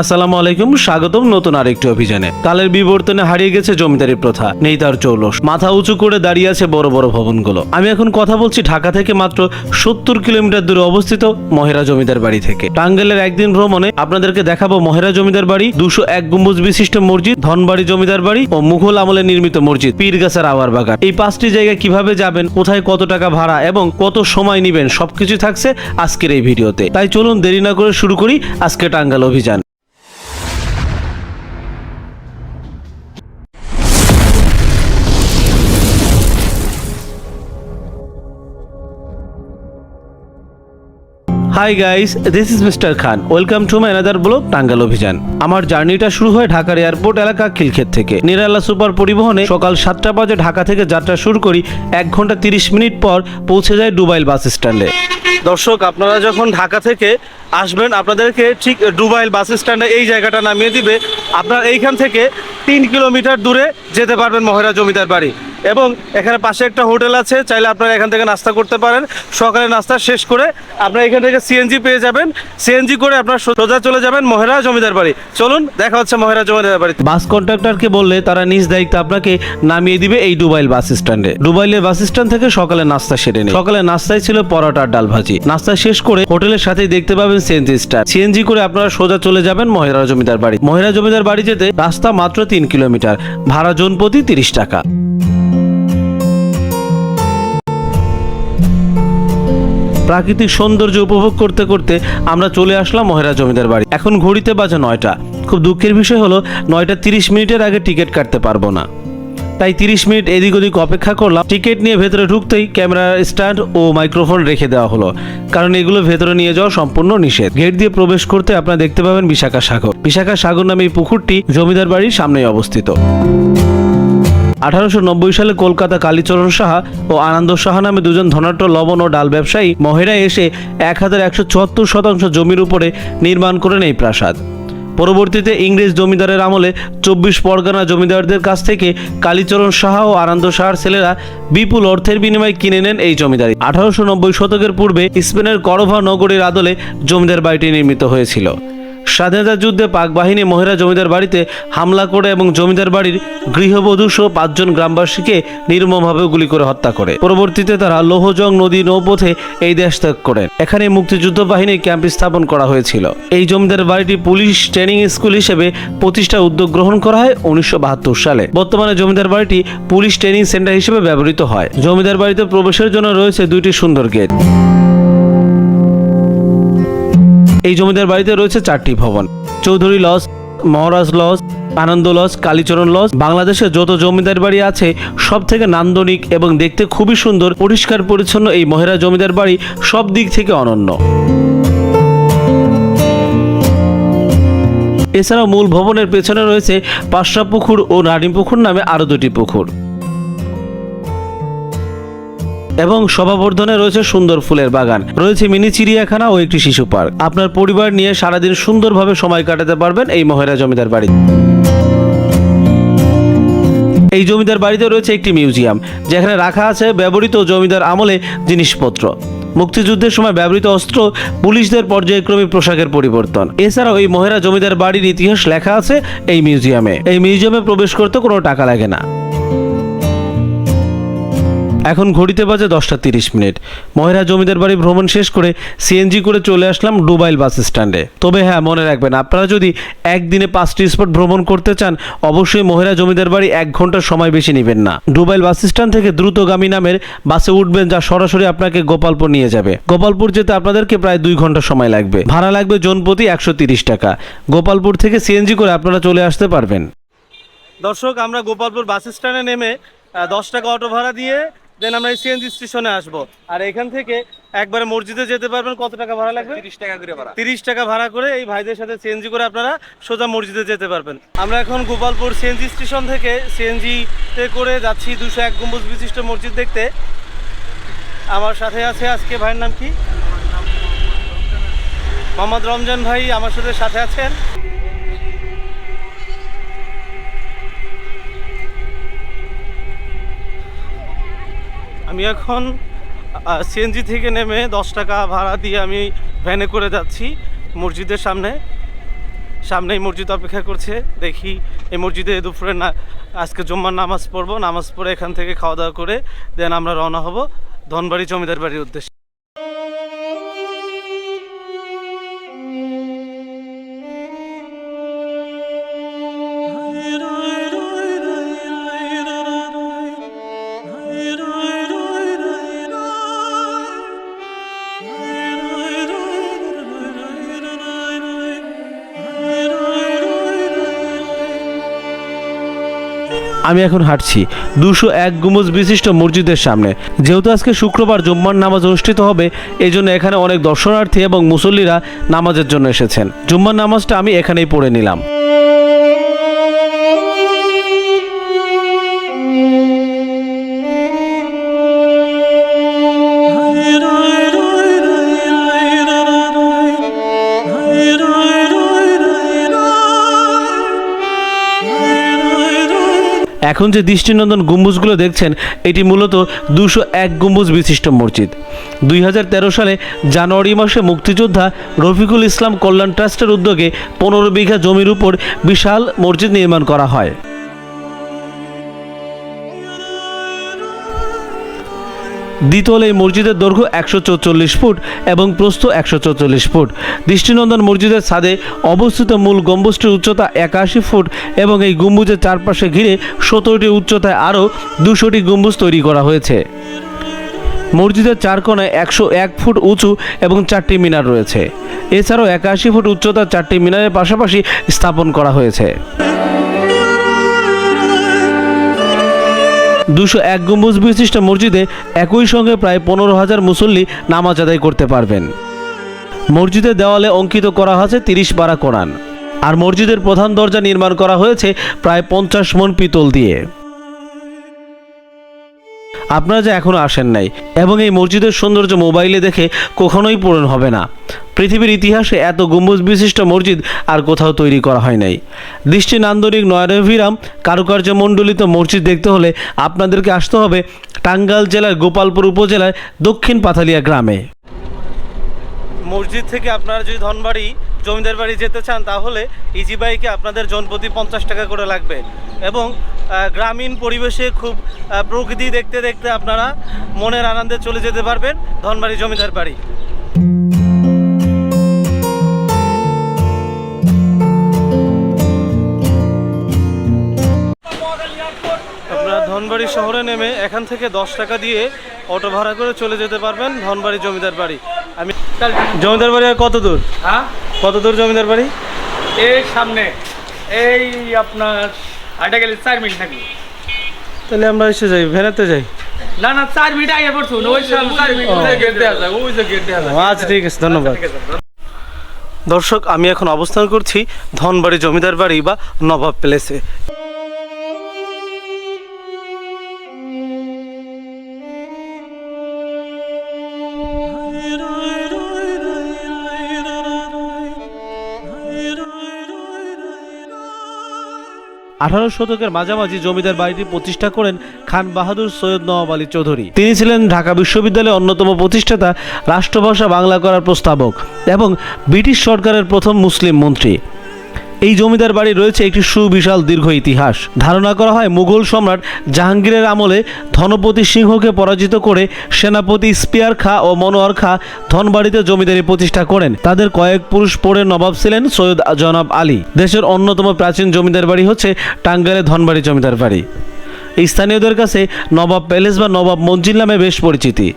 আসসালামু আলাইকুম, স্বাগতম নতুন আরেকটি অভিযানে। কালের বিবর্তনে হারিয়ে গেছে জমিদারি প্রথা, নেই তার চৌলস। মাথা উঁচু করে দাঁড়িয়ে আছে বড় বড় ভবনগুলো। আমি এখন কথা বলছি ঢাকা থেকে মাত্র সত্তর কিলোমিটার দূরে অবস্থিত মহেরা জমিদার বাড়ি থেকে। টাঙ্গেলের একদিন ভ্রমণে আপনাদেরকে দেখাবো মহেরা জমিদার বাড়ি, দুশো এক গম্বুজ বিশিষ্ট মসজিদ, ধনবাড়ি জমিদার বাড়ি ও মুঘল আমলে নির্মিত মসজিদ, পীরগাছার আওয়ার বাগান। এই পাঁচটি জায়গায় কীভাবে যাবেন, কোথায় কত টাকা ভাড়া এবং কত সময় নেবেন, সবকিছু থাকছে আজকের এই ভিডিওতে। তাই চলুন দেরি না করে শুরু করি আজকে টাঙ্গাল অভিযান। Hi guys this is mister Khan welcome to my another blog Tangail অভিযান আমার জার্নিটা শুরু হয় ঢাকার এয়ারপোর্ট এলাকা খিলক্ষেত থেকে। নিরালা সুপার পরিবহনে সকাল সাতটা বাজে ঢাকা থেকে যাত্রা শুরু করি, এক ঘণ্টা তিরিশ মিনিট পর পৌঁছে যায় ডুবাইল বাস স্ট্যান্ডে। দর্শক, আপনারা যখন ঢাকা থেকে আসবেন, আপনাদেরকে ঠিক ডুবাইল বাস স্ট্যান্ডে এই জায়গাটা নামিয়ে দিবে। আপনার এইখান থেকে তিন কিলোমিটার দূরে যেতে পারবেন মহেরা জমিদার বাড়ি। এবং এখানে পাশে একটা হোটেল আছে, চাইলে আপনারা এখান থেকে নাস্তা করতে পারেন। সকালে নাস্তা শেষ করে আপনারা এখান থেকে সিএনজি পেয়ে যাবেন। সিএনজি করে আপনারা সোজা চলে যাবেন মহেরা জমিদার বাড়ি। চলুন, দেখা হচ্ছে মহেরা জমিদার বাড়ি বাস কন্ট্রাক্টরকে বললে তারা নিজ দায়িত্বে আপনাকে নামিয়ে দিবে এই ডুবাইল বাস স্ট্যান্ডে। ডুবাইলের বাস স্ট্যান্ড থেকে সকালে নাস্তা সেরে নেই সকালে নাস্তায় ছিল পরোটার ডাল ভাজি। নাস্তা শেষ করে হোটেলের সাথেই দেখতে পাবেন সিএনজি স্টার সিএনজি করে আপনারা সোজা চলে যাবেন মহেরা জমিদার বাড়ি। মহেরা জমিদার বাড়ি যেতে রাস্তা মাত্র তিন কিলোমিটার। ভাড়া জন প্রতি তিরিশ টাকা। প্রাকৃতিক সৌন্দর্য উপভোগ করতে করতে আমরা চলে আসলাম মহেরা জমিদার বাড়ি। এখন ঘড়িতে বাজে নয়টা। খুব দুঃখের বিষয় হলো, নয়টা তিরিশ মিনিটের আগে টিকিট কাটতে পারব না। তাই তিরিশ মিনিট এদিক ওদিক অপেক্ষা করলাম। টিকিট নিয়ে ভেতরে ঢুকতেই ক্যামেরা স্ট্যান্ড ও মাইক্রোফোন রেখে দেওয়া হলো। কারণ এগুলো ভেতরে নিয়ে যাওয়া সম্পূর্ণ নিষেধ। গেট দিয়ে প্রবেশ করতে আপনারা দেখতে পাবেন বিশাখা সাগর। বিশাখা সাগর নামে এই পুকুরটি জমিদার বাড়ির সামনেই অবস্থিত। আঠারোশো নব্বই সালে কলকাতা কালীচরণ সাহা ও আনন্দ সাহা নামে দুজন ধনাঢ্য লবণ ও ডাল ব্যবসায়ী মহেরায় এসে এক হাজার একশো চুয়াত্তর শতাংশ জমির উপরে নির্মাণ করেন এই প্রাসাদ। পরবর্তীতে ইংরেজ জমিদারের আমলে চব্বিশ পরগনা জমিদারদের কাছ থেকে কালীচরণ সাহা ও আনন্দ সাহার ছেলেরা বিপুল অর্থের বিনিময়ে কিনে নেন এই জমিদারি। আঠারোশো নব্বই শতকের পূর্বে স্পেনের করভা নগরীর আদলে জমিদার বাড়িটি নির্মিত হয়েছিল। স্বাধীনতা যুদ্ধে পাক বাহিনী মহিলা জমিদার বাড়িতে হামলা করে এবং জমিদার বাড়ির গৃহবধূ সহ পাঁচজন গ্রামবাসীকে নির্মমভাবে গুলি করে হত্যা করে। পরবর্তীতে তারা লৌহজং নদী নৌপথে এই দেশ ত্যাগ করেন। এখানে মুক্তিযুদ্ধ বাহিনীর ক্যাম্প স্থাপন করা হয়েছিল। এই জমিদার বাড়িটি পুলিশ ট্রেনিং স্কুল হিসেবে প্রতিষ্ঠার উদ্যোগ গ্রহণ করা হয় উনিশশো বাহাত্তর সালে। বর্তমানে জমিদার বাড়িটি পুলিশ ট্রেনিং সেন্টার হিসেবে ব্যবহৃত হয়। জমিদার বাড়িতে প্রবেশের জন্য রয়েছে দুইটি সুন্দর গেট। এই জমিদার বাড়িতে রয়েছে চারটি ভবন। Chowdhury lodge, Maharaj lodge, Ananda lodge, Kalicharan lodge. বাংলাদেশের যত জমিদার বাড়ি আছে সব থেকে নান্দনিক এবং দেখতে খুবই সুন্দর পরিষ্কার পরিচ্ছন্ন এই মহেরা জমিদার বাড়ি সব দিক থেকে অনন্য। এছাড়াও মূল ভবনের পেছনে রয়েছে পাশরা পুকুর ও রানী পুকুর নামে আরও দুটি পুকুর। এবং সভাবর্ধনে রয়েছে সুন্দর ফুলের বাগান। রয়েছে মিনি চিড়িয়াখানা ও একটি শিশু পার্ক। আপনার পরিবার নিয়ে সারাদিন সুন্দরভাবে সময় কাটাতে পারবেন এই মহেরা জমিদার বাড়ি। এই জমিদার বাড়িতে রয়েছে একটি মিউজিয়াম, যেখানে রাখা আছে ব্যবহৃত জমিদার আমলে জিনিসপত্র। মুক্তিযুদ্ধের সময় ব্যবহৃত অস্ত্র পুলিশদের পর্যায়ক্রমিক পোশাকের পরিবর্তন। এছাড়াও এই মহেরা জমিদার বাড়ির ইতিহাস লেখা আছে এই মিউজিয়ামে। এই মিউজিয়ামে প্রবেশ করতে কোনো টাকা লাগে না। এখন ঘড়িতে বাজে দশটা তিরিশ মিনিট। মহেরা জমিদার বাড়ি ভ্রমণ শেষ করে সিএনজি করে চলে আসলাম ডুবাইল বাস স্ট্যান্ডে। তবে হ্যাঁ মনে রাখবেন, আপনারা যদি একদিনে পাঁচটি স্পট ভ্রমণ করতে চান, অবশ্যই মহেরা জমিদার বাড়ি এক ঘণ্টার সময় বেশি নেবেন না। ডুবাইল বাস স্ট্যান্ড থেকে দ্রুতগামী নামের বাসে উঠবেন যা সরাসরি আপনাকে গোপালপুর নিয়ে যাবে। গোপালপুর যেতে আপনাদেরকে প্রায় দুই ঘণ্টা সময় লাগবে। ভাড়া লাগবে জনপ্রতি একশো তিরিশ টাকা। গোপালপুর থেকে সিএনজি করে আপনারা চলে আসতে পারবেন। দর্শক, আমরা গোপালপুর বাস স্ট্যান্ডে নেমে দশ টাকা অটো ভাড়া দিয়ে দেন আমরা সিএনজি স্টেশনে আসব। আর এখান থেকে একবারে মসজিদে যেতে পারবেন কত টাকা ভাড়া লাগবে? তিরিশ টাকা করে ভাড়া। তিরিশ টাকা ভাড়া করে এই ভাইদের সাথে সিএনজি করে আপনারা সোজা মসজিদে যেতে পারবেন। আমরা এখন গোপালপুর সিএনজি স্টেশন থেকে সিএনজি তে করে যাচ্ছি দুশো এক গম্বুজ বিশিষ্ট মসজিদ দেখতে। আমার সাথে আছে আজকে ভাইয়ের নাম কি? মোহাম্মদ রমজান ভাই আমার সাথে সাথে আছেন। আমি এখন সিএনজি থেকে নেমে দশ টাকা ভাড়া দিয়ে আমি ভ্যানে করে যাচ্ছি মসজিদের সামনে। সামনেই মসজিদ অপেক্ষা করছে, দেখি এই মসজিদে দুপুরে না, আজকে জুম্মার নামাজ পড়ব, নামাজ পড়ে এখান থেকে খাওয়া দাওয়া করে দেন আমরা রওনা হব ধনবাড়ি জমিদার বাড়ির উদ্দেশ্যে। আমি এখন হাঁটছি। দুশো এক গুমজ বিশিষ্ট মসজিদের সামনে। যেহেতু আজকে শুক্রবার জুম্মার নামাজ অনুষ্ঠিত হবে এই জন্য এখানে অনেক দর্শনার্থী এবং মুসল্লিরা নামাজের জন্য এসেছেন। জুম্মার নামাজটা আমি এখানেই পড়ে নিলাম। এখন যে দৃষ্টিনন্দন গম্বুজগুলো দেখছেন, এটি মূলত দুশো এক গম্বুজ বিশিষ্ট মসজিদ। দুই হাজার তেরো সালে জানুয়ারি মাসে মুক্তিযোদ্ধা রফিকুল ইসলাম কল্যাণ ট্রাস্টের উদ্যোগে পনেরো বিঘা জমির উপর বিশাল মসজিদ নির্মাণ করা হয়। দ্বিতল এই মসজিদের দৈর্ঘ্য একশো চৌচল্লিশ ফুট এবং প্রস্থ একশো চৌচল্লিশ ফুট। দৃষ্টিনন্দন মসজিদের ছাদে অবস্থিত মূল গম্বুজটির উচ্চতা একাশি ফুট এবং এই গম্বুজের চারপাশে ঘিরে সতেরোটি উচ্চতায় আরও দুশোটি গম্বুজ তৈরি করা হয়েছে। মসজিদের চার কোণায় একশো এক ফুট উঁচু এবং চারটি মিনার রয়েছে। এছাড়াও একাশি ফুট উচ্চতার চারটি মিনারের পাশাপাশি স্থাপন করা হয়েছে। দুশো এক গম্বুজ বিশিষ্ট মসজিদে একই সঙ্গে প্রায় পনেরো হাজার মুসল্লি নামাজ আদায় করতে পারবেন। মসজিদের দেওয়ালে অঙ্কিত করা হয়েছে তিরিশ বারা কোরআন। আর মসজিদের প্রধান দরজা নির্মাণ করা হয়েছে প্রায় পঞ্চাশ মন পিতল দিয়ে। আপনারা যে এখনও আসেন নাই, এবং এই মসজিদের সৌন্দর্য মোবাইলে দেখে কখনোই পূরণ হবে না। পৃথিবীর ইতিহাসে এত গম্বুজ বিশিষ্ট মসজিদ আর কোথাও তৈরি করা হয় নাই। দৃষ্টি নান্দনিক নয়রভিরাম কারুকার্য মণ্ডলিত মসজিদ দেখতে হলে আপনাদেরকে আসতে হবে টাঙ্গাইল জেলার গোপালপুর উপজেলার দক্ষিণ পাথালিয়া গ্রামে। মসজিদ থেকে আপনারা যদি ধনবাড়ি জমিদার বাড়ি যেতে চান, তাহলে ইজি বাইকে আপনাদের জনপ্রতি পঞ্চাশ টাকা করে লাগবে। এবং গ্রামীণ পরিবেশে খুব প্রকৃতি দেখতে দেখতে আপনারা মনের আনন্দে চলে যেতে পারবেন ধনবাড়ি জমিদার বাড়ি। আপনারা ধনবাড়ি শহরে নেমে এখান থেকে দশ টাকা দিয়ে অটো ভাড়া করে চলে যেতে পারবেন ধনবাড়ি জমিদার বাড়ি। আমি জমিদার বাড়ি আর কত দূর? হ্যাঁ? কত দূর জমিদার বাড়ি? এই সামনে। এই আপনার হাইটা গেলে চার মিনিট থাকবে। তাহলে আমরা এসে যাই ভেনাতে যাই। না না চার মিনিট আগে পড়ছো। ওই চার মিনিট গেট দেওয়া যায় ওই যে গেট দেওয়া যায় আচ্ছা ঠিক আছে ধন্যবাদ। দর্শক আমি এখন অবস্থান করছি ধনবাড়ি জমিদার বাড়ি বা নবাব প্লেসে। আঠারো শতকের মাঝামাঝি জমিদার বাড়িটি প্রতিষ্ঠা করেন খান বাহাদুর সৈয়দ নওয়াব আলী চৌধুরী। তিনি ছিলেন ঢাকা বিশ্ববিদ্যালয়ের অন্যতম প্রতিষ্ঠাতা, রাষ্ট্রভাষা বাংলা করার প্রস্তাবক এবং ব্রিটিশ সরকারের প্রথম মুসলিম মন্ত্রী। এই জমিদার বাড়ি রয়েছে একটি সুবিশাল দীর্ঘ ইতিহাস। ধারণা করা হয় মুঘল সম্রাট জাহাঙ্গীরের আমলে ধনপতি সিংহকে পরাজিত করে সেনাপতি স্পিয়ার খা ও মনোয়ার খা ধনবাড়িতে জমিদারি প্রতিষ্ঠা করেন। তাদের কয়েক পুরুষ পরে নবাব ছিলেন সৈয়দ জনাব আলী। দেশের অন্যতম প্রাচীন জমিদার বাড়ি হচ্ছে টাঙ্গাইলের ধনবাড়ি জমিদার বাড়ি। এই স্থানীয়দের কাছে নবাব প্যালেস বা নবাব মঞ্জিল নামে বেশ পরিচিতি।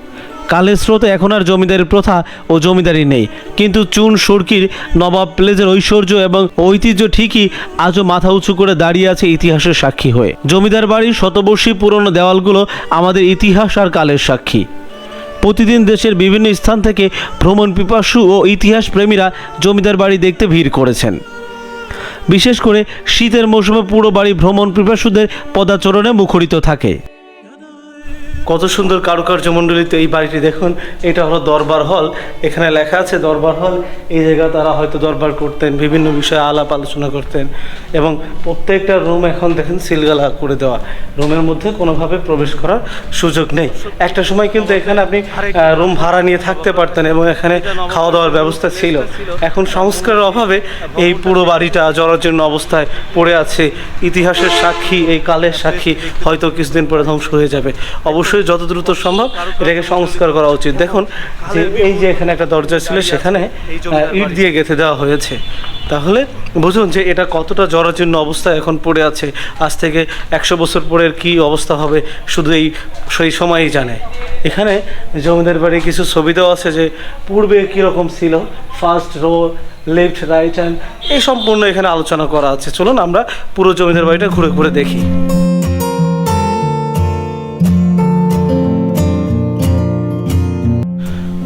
কালের স্রোতে এখন আর জমিদারি প্রথা ও জমিদারি নেই। কিন্তু চুন, সুরকির, নবাব প্লেজের ঐশ্বর্য এবং ঐতিহ্য ঠিকই আজও মাথা উঁচু করে দাঁড়িয়ে আছে ইতিহাসের সাক্ষী হয়ে। জমিদার বাড়ির শতবর্ষী পুরনো দেওয়ালগুলো আমাদের ইতিহাস আর কালের সাক্ষী। প্রতিদিন দেশের বিভিন্ন স্থান থেকে ভ্রমণ পিপাসু ও ইতিহাস প্রেমীরা জমিদার বাড়ি দেখতে ভিড় করেছেন। বিশেষ করে শীতের মৌসুমে পুরো বাড়ি ভ্রমণ পিপাসুদের পদাচরণে মুখরিত থাকে। কত সুন্দর কারুকার্য মণ্ডলিত এই বাড়িটি দেখুন। এটা হলো দরবার হল। এখানে লেখা আছে, দরবার হল। এই জায়গা তারা হয়তো দরবার করতেন, বিভিন্ন বিষয়ে আলাপ আলোচনা করতেন এবং প্রত্যেকটা রুম এখন দেখেন সিলগালা করে দেওয়া। রুমের মধ্যে কোনোভাবে প্রবেশ করার সুযোগ নেই। একটা সময় কিন্তু এখানে আপনি রুম ভাড়া নিয়ে থাকতে পারতেন এবং এখানে খাওয়া দাওয়ার ব্যবস্থা ছিল। এখন সংস্কারের অভাবে এই পুরো বাড়িটা জরাজীর্ণ অবস্থায় পড়ে আছে। ইতিহাসের সাক্ষী, এই কালের সাক্ষী হয়তো কিছুদিন পরে ধ্বংস হয়ে যাবে। অবশ্যই যত দ্রুত সম্ভব এটাকে সংস্কার করা উচিত। দেখুন, যে এই যে এখানে একটা দরজা ছিল, সেখানে ইট দিয়ে গেঁথে দেওয়া হয়েছে। তাহলে বুঝুন যে এটা কতটা জরাজীর্ণ অবস্থা এখন পড়ে আছে। আজ থেকে একশো বছর পরের কি অবস্থা হবে, শুধু এই, সেই সময়ই জানে। এখানে জমিদার বাড়ির কিছু ছবি দেওয়া আছে যে পূর্বে কীরকম ছিল first row left right hand এই সম্পূর্ণ এখানে আলোচনা করা আছে। চলুন আমরা পুরো জমিদার বাড়িটা ঘুরে ঘুরে দেখি।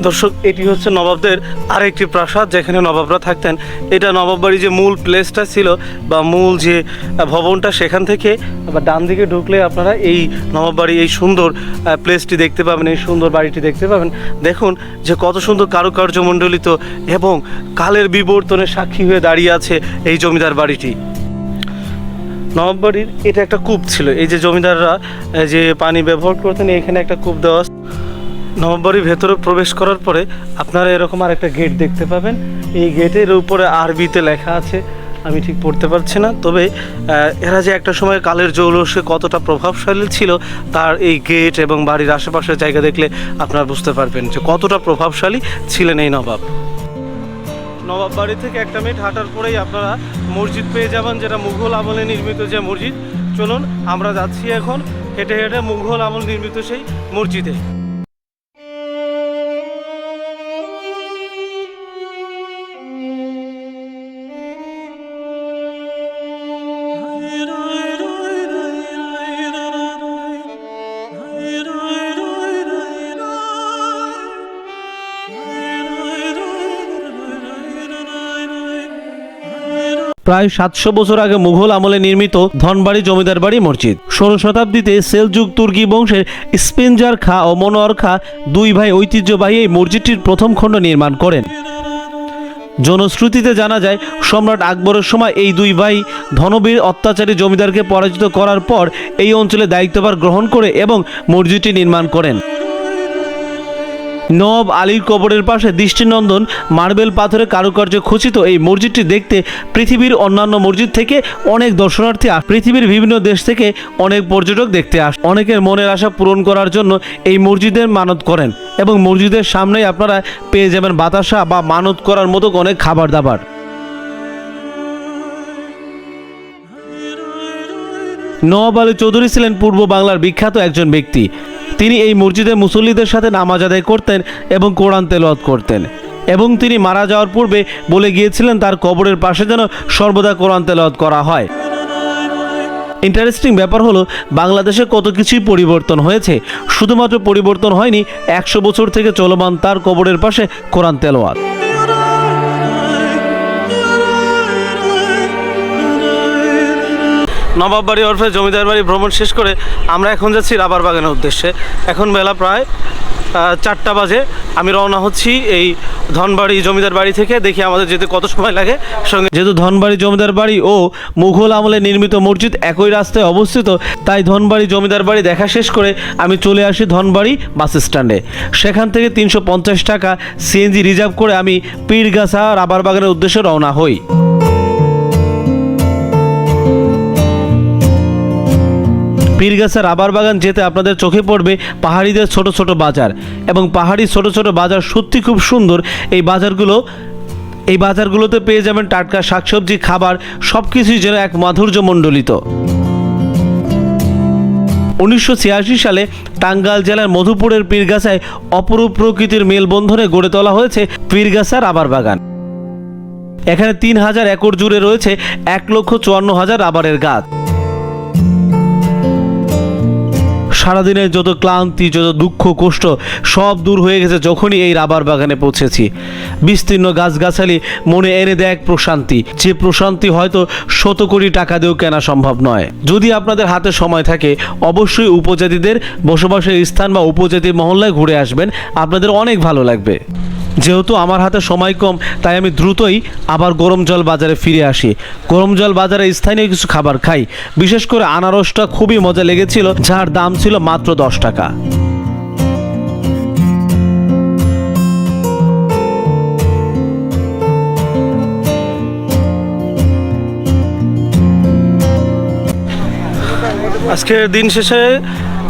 দর্শক, এটি হচ্ছে নবাবদের আরেকটি প্রাসাদ যেখানে নবাবরা থাকতেন। এটা নবাব বাড়ির যে মূল প্লেসটা ছিল বা মূল যে ভবনটা সেখান থেকে, বা ডান দিকে ঢুকলে আপনারা এই নবাব বাড়ি এই সুন্দর প্লেসটি দেখতে পাবেন, এই সুন্দর বাড়িটি দেখতে পাবেন। দেখুন যে কত সুন্দর কারুকার্য মণ্ডলিত এবং কালের বিবর্তনের সাক্ষী হয়ে দাঁড়িয়ে আছে এই জমিদার বাড়িটি। নবাব বাড়ির এটা একটা কূপ ছিল। এই যে জমিদাররা যে পানি ব্যবহার করতেন, এখানে একটা কূপ দেওয়া বাড়ির ভেতরে প্রবেশ করার পরে আপনারা এরকম আর একটা গেট দেখতে পাবেন। এই গেটের উপরে আরবিতে লেখা আছে, আমি ঠিক পড়তে পারছি না, তবে এরা যে একটা সময় কালের জৌলসে কতটা প্রভাবশালী ছিল, তার এই গেট এবং বাড়ির আশেপাশের জায়গা দেখলে আপনারা বুঝতে পারবেন যে কতটা প্রভাবশালী ছিলেন এই নবাব। নবাব বাড়ি থেকে একটা মিনিট হাঁটার পরেই আপনারা মসজিদ পেয়ে যাবেন, যেটা মুঘল আমলে নির্মিত যে মসজিদ। চলুন, আমরা যাচ্ছি এখন, হেঁটে হেঁটে মুঘল আমল নির্মিত সেই মসজিদে। প্রায় সাতশো বছর আগে মুঘল আমলে নির্মিত ধনবাড়ি জমিদার বাড়ি মসজিদ। ষোলো শতাব্দীতে সেলজুক তুর্কি বংশের স্পেনজার খা ও মনোয়ার খা দুই ভাই ঐতিহ্যবাহী এই মসজিদটির প্রথম খণ্ড নির্মাণ করেন। জনশ্রুতিতে জানা যায়, সম্রাট আকবরের সময় এই দুই ভাই ধনবীর অত্যাচারী জমিদারকে পরাজিত করার পর এই অঞ্চলে দায়িত্বভার গ্রহণ করে এবং মসজিদটি নির্মাণ করেন। নব আলীর কবরের পাশে দৃষ্টিনন্দন মার্বেল পাথরে কারুকার্য খচিত এই মসজিদটি দেখতে পৃথিবীর অন্যান্য মসজিদ থেকে অনেক দর্শনার্থী পৃথিবীর বিভিন্ন দেশ থেকে অনেক পর্যটক দেখতে আস। অনেকের মনের আশা পূরণ করার জন্য এই মসজিদের মানত করেন এবং মসজিদের সামনেই আপনারা পেয়ে যাবেন বাতাসা বা মানত করার মতো অনেক খাবার দাবার নওয়াব আলী চৌধুরী ছিলেন পূর্ব বাংলার বিখ্যাত একজন ব্যক্তি। তিনি এই মসজিদে মুসল্লিদের সাথে নামাজ আদায় করতেন এবং কোরআন তেলাওয়াত করতেন। এবং তিনি মারা যাওয়ার পূর্বে বলে গিয়েছিলেন, তার কবরের পাশে যেন সর্বদা কোরআন তেলাওয়াত করা হয়। ইন্টারেস্টিং ব্যাপার হলো, বাংলাদেশে কত কিছুই পরিবর্তন হয়েছে। শুধুমাত্র পরিবর্তন হয়নি, একশো বছর থেকে চলমান তার কবরের পাশে কোরআন তেলাওয়াত। নবাব বাড়ি ওরফে জমিদার বাড়ি ভ্রমণ শেষ করে আমরা এখন যাচ্ছি রাবার বাগানের উদ্দেশ্যে। এখন বেলা প্রায় চারটা বাজে। আমি রওনা হচ্ছি এই ধনবাড়ি জমিদার বাড়ি থেকে। দেখি আমাদের যেতে কত সময় লাগে। সঙ্গে যেহেতু ধনবাড়ি জমিদার বাড়ি ও মুঘল আমলে নির্মিত মসজিদ একই রাস্তায় অবস্থিত, তাই ধনবাড়ি জমিদার বাড়ি দেখা শেষ করে আমি চলে আসি ধনবাড়ি বাস স্ট্যান্ডে। সেখান থেকে তিনশো পঞ্চাশ টাকা সিএনজি রিজার্ভ করে আমি পীরগাছা রাবার বাগানের উদ্দেশ্যে রওনা হই। পীরগাছা রাবার বাগান যেতে আপনাদের চোখে পড়বে পাহাড়িদের ছোট ছোট বাজার। এবং পাহাড়ি ছোট ছোট বাজার সত্যি খুব সুন্দর। এই বাজারগুলো, এই বাজারগুলোতে পেয়ে যাবেন টাটকা শাকসবজি, খাবার সব কিছুই যেন এক মাধুর্য মণ্ডলিত উনিশশো ছিয়াশি সালে টাঙ্গাইল জেলার মধুপুরের পীরগাছায় অপরূপ প্রকৃতির মেলবন্ধনে গড়ে তোলা হয়েছে পীরগাছা রাবার বাগান। এখানে তিন হাজার একর জুড়ে রয়েছে এক লক্ষ চুয়ান্ন হাজার রাবারের গাছ। সারাদিনের যত ক্লান্তি, যত দুঃখ, কষ্ট সব দূর হয়ে গেছে যখনই এই রাবার বাগানে পৌঁছেছি। বিস্তীর্ণ গাছগাছালি মনে এনে দেয় এক প্রশান্তি। যে প্রশান্তি হয়তো শত কোটি টাকা দিয়েও কেনা সম্ভব নয়। যদি আপনাদের হাতে সময় থাকে, অবশ্যই উপজাতিদের বসবাসের স্থান বা উপজাতি মহল্লায় ঘুরে আসবেন। আপনাদের অনেক ভালো লাগবে। যেহেতু আমার হাতে সময় কম, তাই আমি দ্রুতই আবার গরম জল বাজারে ফিরে আসি। গরম জল বাজারে স্থানীয় কিছু খাবার খাই। বিশেষ করে আনারসটা খুবই মজা লেগেছিল, যার দাম ছিল মাত্র দশ টাকা। আজকের দিন শেষে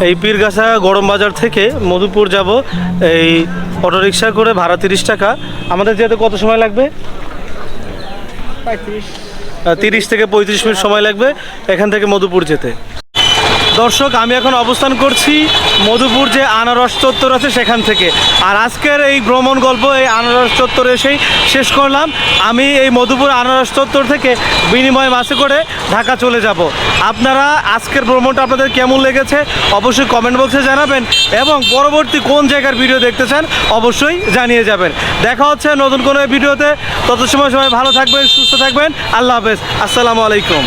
এই পীরগাছা গরম বাজার থেকে মধুপুর যাব। এই অটোরিকশা করে ভাড়া তিরিশ টাকা। আমাদের যেতে কত সময় লাগবে? তিরিশ থেকে পঁয়ত্রিশ মিনিট সময় লাগবে এখান থেকে মধুপুর যেতে। দর্শক, আমি এখন অবস্থান করছি মধুপুর যে আনারস চত্বর আছে সেখান থেকে। আর আজকের এই ভ্রমণ গল্প, এই আনারস চত্বরে এসেই শেষ করলাম। আমি এই মধুপুর আনারস চত্বর থেকে বিনিময় মাসে করে ঢাকা চলে যাব। আপনারা আজকের ভ্রমণটা আপনাদের কেমন লেগেছে অবশ্যই কমেন্ট বক্সে জানাবেন এবং পরবর্তী কোন জায়গার ভিডিও দেখতে চান অবশ্যই জানিয়ে যাবেন। দেখা হচ্ছে নতুন কোনো ভিডিওতে। তত সময় সবাই ভালো থাকবেন, সুস্থ থাকবেন। আল্লাহ হাফেজ। আসসালামু আলাইকুম।